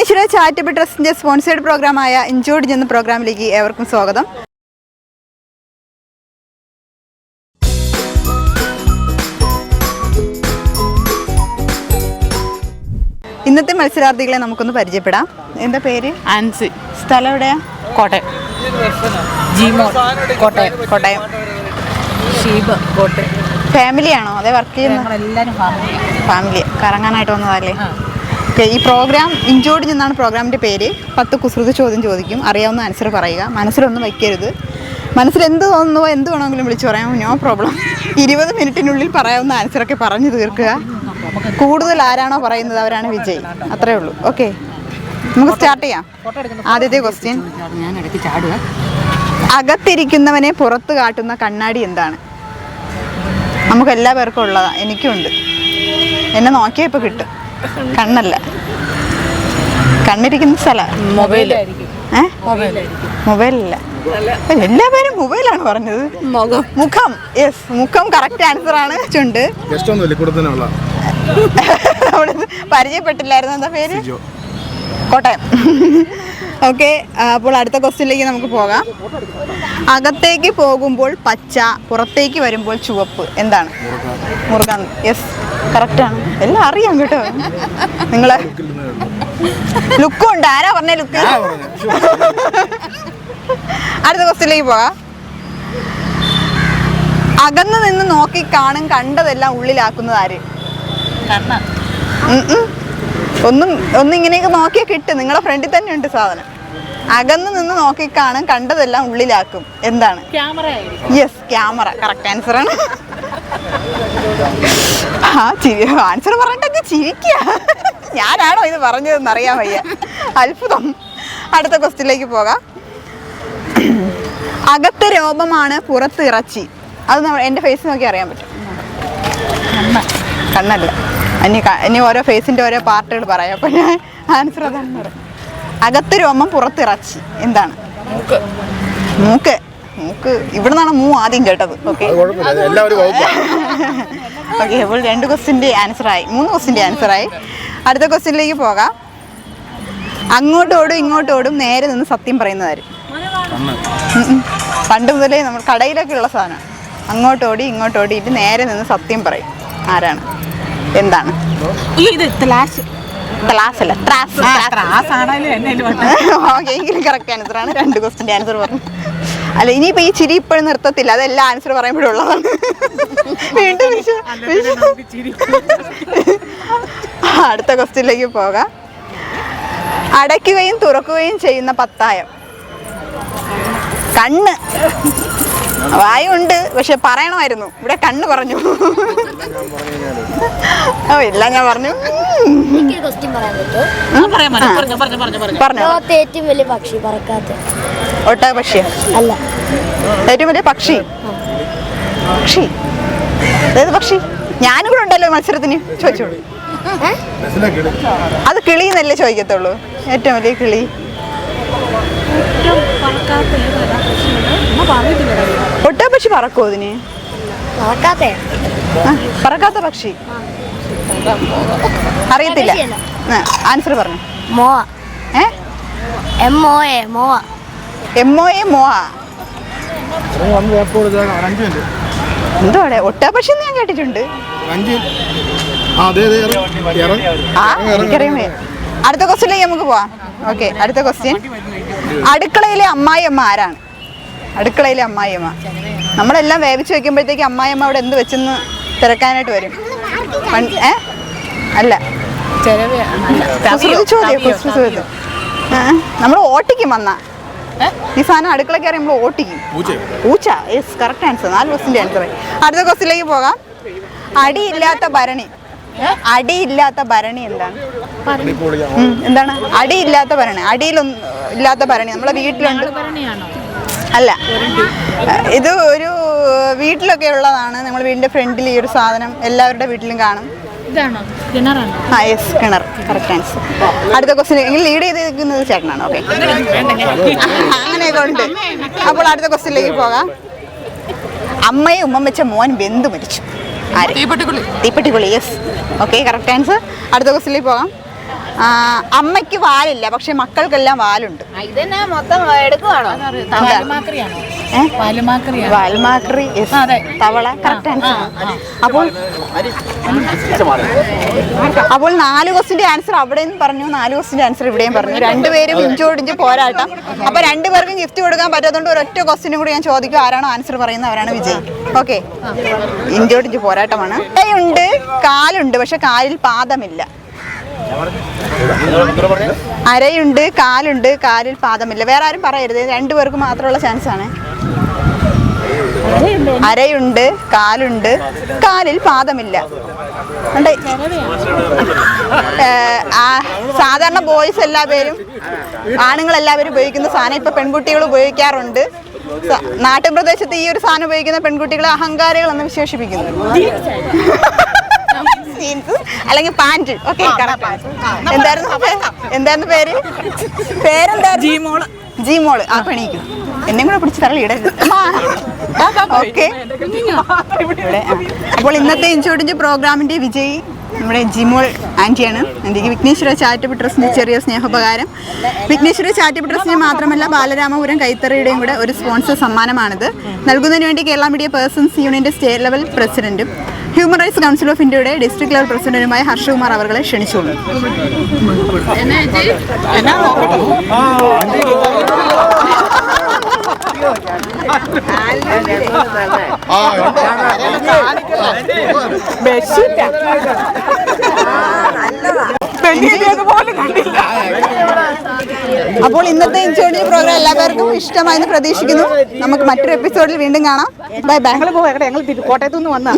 ഈശ്വര ചാരിറ്റബിൾ ട്രസ്റ്റിന്റെ sponsored പ്രോഗ്രാമായ injured എന്ന പ്രോഗ്രാമിലേക്ക് ഏവർക്കും സ്വാഗതം. ഇന്നത്തെ മത്സരാർത്ഥികളെ നമുക്കൊന്ന് പരിചയപ്പെടാം. എന്താ പേര്? ആൻസി സ്ഥലം എവിടെയാ? കോട്ടയം. ജിമോൾ. കോട്ടയം. കോട്ടയം. ഷീബ്. കോട്ടയം. ഫാമിലിയാണോ? അതെ വർക്ക് ചെയ്യുന്ന? എല്ലാവരും ഫാമിലി ഫാമിലി. കറങ്ങാനായിട്ട് വന്നതല്ലേ ഓക്കെ ഈ പ്രോഗ്രാം ഇൻജോർഡ് എന്നാണ് പ്രോഗ്രാമിന്റെ പേര്. പത്ത് കുസൃതി ചോദ്യം ചോദിക്കും. അറിയാവുന്ന ആൻസർ പറയുക. മനസ്സിലൊന്നും വയ്ക്കരുത് മനസ്സിൽ എന്ത് തോന്നുന്നുവോ എന്ത് വേണമെങ്കിലും വിളിച്ചു പറയാം. നോ പ്രോബ്ലം ഇരുപത് മിനിറ്റിനുള്ളിൽ പറയാവുന്ന ആൻസറൊക്കെ പറഞ്ഞു തീർക്കുക. കൂടുതൽ ആരാണോ പറയുന്നത് അവരാണ് വിജയ്. അത്രേ ഉള്ളൂ. ഓക്കെ നമുക്ക് സ്റ്റാർട്ട് ചെയ്യാം. ആദ്യത്തെ ക്വസ്റ്റ്യൻ അകത്തിരിക്കുന്നവനെ പുറത്ത് കാട്ടുന്ന കണ്ണാടി എന്താണ്? നമുക്ക് എല്ലാ പേർക്കും ഉള്ളതാണ് എനിക്കുണ്ട്. എന്നെ നോക്കിയാൽ ഇപ്പോൾ കിട്ടും. കണ്ണല്ല. കണ്ണിരിക്കുന്ന സ്ഥല. മൊബൈൽ മൊബൈലല്ല. എല്ലാ പേരും മൊബൈലാണ് പറഞ്ഞത്. മുഖം. മുഖം. യെസ് മുഖം കറക്റ്റ് ആൻസർ ആണ് ചുണ്ട്. പരിചയപ്പെട്ടില്ലായിരുന്നു. എന്താ പേര്? കോട്ടയം. ഓക്കെ അപ്പോൾ അടുത്ത ക്വസ്റ്റ്യനിലേക്ക് നമുക്ക് പോകാം. അകത്തേക്ക് പോകുമ്പോൾ പച്ച പുറത്തേക്ക് വരുമ്പോൾ ചുവപ്പ്. എന്താണ്? മുറുകാൻ. യെസ് കറക്റ്റാണ് എല്ലാം അറിയാം കേട്ടോ. നിങ്ങളെ ലുക്കും ഉണ്ട്. ആരാ പറഞ്ഞ ലുക്ക് അടുത്ത ക്വസ്റ്റ്യനിലേക്ക് പോകാം. അകന്ന് നിന്ന് നോക്കി കാണും കണ്ടതെല്ലാം ഉള്ളിലാക്കുന്നത് ആര്? കണ്ണ. ഒന്നും ഒന്നും ഇങ്ങനെയൊക്കെ നോക്കിയാൽ കിട്ടും. നിങ്ങളുടെ ഫ്രണ്ടിൽ തന്നെ ഉണ്ട് സാധനം. അകന്ന് നിന്ന് നോക്കി കാണും കണ്ടതെല്ലാം ഉള്ളിലാക്കും. എന്താണ്? Yes camera. കറക്റ്റ് ആൻസർ ആണ്. ആ ചിരി ആൻസർ പറഞ്ഞിട്ടൊക്കെ ചിരിക്കുക ഞാനാണോ ഇത് പറഞ്ഞതെന്ന് അറിയാൻ വയ്യ. അത്ഭുതം. അടുത്ത ക്വസ്റ്റ്യനിലേക്ക് പോകാം. അകത്ത് രോമമാണ് പുറത്ത് ഇറച്ചി. അത് നമ്മൾ എന്റെ ഫേസ് നോക്കി അറിയാൻ പറ്റും. കണ്ണല്ല. ഇനി ഇനി ഓരോ ഫേസിന്റെ ഓരോ പാർട്ടുകൾ പറയാം. അപ്പൊ ഞാൻ ആൻസർ അതാണ് പറയാം അകത്ത് രോമം പുറത്തിറച്ചി. എന്താണ്? മൂക്ക്. മൂക്ക്. ഇവിടെ നിന്നാണ് മൂ ആദ്യം കേട്ടത്. ഓക്കെ ഓക്കെ അപ്പോൾ രണ്ട് ക്വസ്റ്റിന്റെ ആൻസറായി മൂന്ന് ക്വസ്റ്റിന്റെ ആൻസറായി അടുത്ത ക്വസ്റ്റിനിലേക്ക് പോകാം. അങ്ങോട്ട് ഓടും ഇങ്ങോട്ട് ഓടും നേരെ നിന്ന് സത്യം പറയുന്നതാര്. പണ്ട് മുതലേ നമ്മൾ കടയിലൊക്കെ ഉള്ള സാധനം. അങ്ങോട്ട് ഓടി ഇങ്ങോട്ട് ഓടിയിട്ട് നേരെ നിന്ന് സത്യം പറയും. ആരാണ്? എന്താണ്? ഇത് ഇനിയിപ്പോ ത്രാസ് ഓക്കെ എങ്കിലും കറക്റ്റ് രണ്ട് ക്വസ്റ്റിന്റെ ആൻസർ പറഞ്ഞു. അല്ല ഇനിയിപ്പോൾ ഈ ചിരി ഇപ്പോഴും നിർത്തത്തില്ല. അതെല്ലാം ആൻസർ പറയുമ്പോഴുള്ളതാണ് വീണ്ടും അടുത്ത ക്വസ്റ്റ്യനിലേക്ക് പോകാം. അടയ്ക്കുകയും തുറക്കുകയും ചെയ്യുന്ന പത്തായം. കണ്ണ്. വായുണ്ട് പക്ഷെ പറയണമായിരുന്നു. ഇവിടെ കണ്ണ് പറഞ്ഞു ഓ ഇല്ല ഞാൻ പറഞ്ഞു. ലോകത്തെ ഏറ്റവും വലിയ പക്ഷി പറക്കാത്ത. ഒട്ടക പക്ഷിയ അല്ല. ഏറ്റവും വലിയ പക്ഷി? പക്ഷി? ഏത് പക്ഷി? ഞാനും കൂടെ ഉണ്ടല്ലോ മത്സരത്തിന്. ചോദിച്ചോളൂ അത് കിളി എന്നല്ലേ ചോദിക്കത്തുള്ളൂ. ഏറ്റവും വലിയ കിളി. ഒട്ടക പക്ഷി പറക്കോ അതിന്? പറക്കാത്ത. പറക്കാത്ത പക്ഷി. അറിയത്തില്ല. ആൻസർ പറഞ്ഞു. മോവ. ഏ? എം ഒ എ മോവ. എം ഒ എ ഞാൻ കേട്ടിട്ടുണ്ട്. അടുത്ത ക്വസ്റ്റ്യനിലേക്ക് നമുക്ക് പോവാം. ഓക്കെ അടുത്ത ക്വസ്റ്റ്യൻ അടുക്കളയിലെ അമ്മായി അമ്മ ആരാണ്? അടുക്കളയിലെ അമ്മായിയമ്മ. നമ്മളെല്ലാം വേവിച്ച് വെക്കുമ്പോഴത്തേക്ക് അമ്മായിയമ്മ അവിടെ എന്ത് വെച്ചെന്ന് തിരക്കാനായിട്ട് വരും. ഏ? അല്ല. ചോദ്യം, നമ്മൾ ഓട്ടിക്കും വന്ന. ഈ സാധനം അടുക്കള കയറി നമ്മൾ ഓട്ടിക്കും? പൂച്ച. യെസ് കറക്റ്റ് ആൻസർ നാല് ക്വസ്റ്റിന്റെ ആൻസർ അടുത്ത ക്വസ്റ്റിലേക്ക് പോകാം. അടിയില്ലാത്ത ഭരണി. അടിയില്ലാത്ത ഭരണി എന്താണ്? എന്താണ്? അടിയില്ലാത്ത ഭരണി. അടിയിലൊന്നും ഇല്ലാത്ത ഭരണി. നമ്മളെ വീട്ടിലുണ്ട്. അല്ല. ഇത് ഒരു വീട്ടിലൊക്കെ ഉള്ളതാണ്. നമ്മൾ വീടിന്റെ ഫ്രണ്ടിൽ ഈ ഒരു സാധനം എല്ലാവരുടെ വീട്ടിലും കാണും. ആ യെസ് കിണർ. കറക്റ്റ് ആൻസർ അടുത്ത ക്വസ്റ്റ്യൻ ലീഡ് ചെയ്തിരിക്കുന്നത് ചേട്ടനാണ്. ഓക്കെ അങ്ങനെയൊക്കെ ഉണ്ട്. അപ്പോൾ അടുത്ത ക്വസ്റ്റ്യനിലേക്ക് പോകാം. അമ്മയും ഉമ്മ വെച്ച മോൻ ബന്ധു മരിച്ചു തീപ്പെട്ടിക്കുളി. തീപ്പെട്ടിക്കുളി തീപ്പെട്ടിക്കുള്ളി യെസ്. ഓക്കെ കറക്റ്റ് ആൻസർ അടുത്ത ക്വസ്റ്റ്യനിലേക്ക് പോകാം. അമ്മയ്ക്ക് വാലില്ല പക്ഷെ മക്കൾക്കെല്ലാം വാലുണ്ട്. ഇതന്നെ മൊത്തം എടുക്കുവാണോ? വാൽമാക്രി അതെ. തവള കറക്റ്റ് ആൻസർ അപ്പോൾ അപ്പോൾ നാല് ക്വസ്റ്റിന്റെ ആൻസർ അവിടെയും പറഞ്ഞു നാല് ക്വസ്റ്റിന്റെ ആൻസർ ഇവിടെയും പറഞ്ഞു. രണ്ടുപേരും ഇഞ്ചോടിഞ്ച് പോരാട്ടം. അപ്പൊ രണ്ടുപേർക്കും ഗിഫ്റ്റ് കൊടുക്കാൻ പറ്റാത്തതുകൊണ്ട് ഒരൊറ്റ ക്വസ്റ്റിനും കൂടി ഞാൻ ചോദിക്കും ആരാണോ ആൻസർ പറയുന്നത് അവരാണ് വിജയ്. ഓക്കെ ഇഞ്ചോടിഞ്ച് പോരാട്ടമാണ്. ഉണ്ട് കാലുണ്ട് പക്ഷെ കാലിൽ പാദമില്ല. അരയുണ്ട് കാലുണ്ട് കാലിൽ പാദമില്ല. വേറെ ആരും പറയരുത്. രണ്ടുപേർക്ക് മാത്രമുള്ള ചാൻസ് ആണ്. അരയുണ്ട് കാലുണ്ട് കാലിൽ പാദമില്ല. സാധാരണ ബോയ്സ് എല്ലാവരും ആണുങ്ങൾ എല്ലാവരും ഉപയോഗിക്കുന്ന സാധനം ഇപ്പൊ പെൺകുട്ടികൾ ഉപയോഗിക്കാറുണ്ട്. നാട്ടിൻ പ്രദേശത്ത് ഈ ഒരു സാധനം ഉപയോഗിക്കുന്ന പെൺകുട്ടികളെ അഹങ്കാരികൾ എന്ന് വിശേഷിപ്പിക്കുന്നു. അല്ലെങ്കിൽ പാന്റ് ഓക്കെ എന്തായിരുന്നു എന്തായിരുന്നു പേര്? പേരെന്തായിരുന്നു? ജിമോൾ ജിമോൾ ആ പണിക്കും എന്നെ കൂടെ പിടിച്ച് തള്ളി ഇടരുത്. ഓക്കെ അപ്പോൾ ഇന്നത്തെ ഇഞ്ചോടിഞ്ച് പ്രോഗ്രാമിന്റെ വിജയി. നമ്മുടെ ജിമോൾ ആന്റിയാണ്. ആന്റിക്ക് വിഘ്നേശ്വര ചാരിറ്റബിൾ ട്രസ്റ്റിന്റെ ചെറിയ സ്നേഹോപകാരം. വിഘ്നേശ്വര ചാരിറ്റബിൾ ട്രസ്റ്റിന് മാത്രമല്ല ബാലരാമപുരം കൈത്തറിയുടെയും കൂടെ ഒരു സ്പോൺസർ സമ്മാനമാണിത്. നൽകുന്നതിന് വേണ്ടി കേരള മീഡിയ പേഴ്സൺസ് യൂണിയന്റെ സ്റ്റേറ്റ് ലെവൽ പ്രസിഡന്റും ഹ്യൂമൻ റൈറ്റ്സ് കൗൺസിൽ ഓഫ് ഇന്ത്യയുടെ ഡിസ്ട്രിക്ട് ലെവൽ പ്രസിഡന്റുമായ ഹർഷകുമാർ അവരെ ക്ഷണിച്ചോളൂ. അപ്പോൾ ഇന്നത്തെ ഇൻഷോർട്ടിഞ്ച് പ്രോഗ്രാം എല്ലാവർക്കും ഇഷ്ടമായെന്ന് പ്രതീക്ഷിക്കുന്നു. നമുക്ക് മറ്റൊരു എപ്പിസോഡിൽ വീണ്ടും കാണാം. ബൈ പോകട്ടെ ഞങ്ങൾ കോട്ടയത്തുനിന്ന് വന്നാ.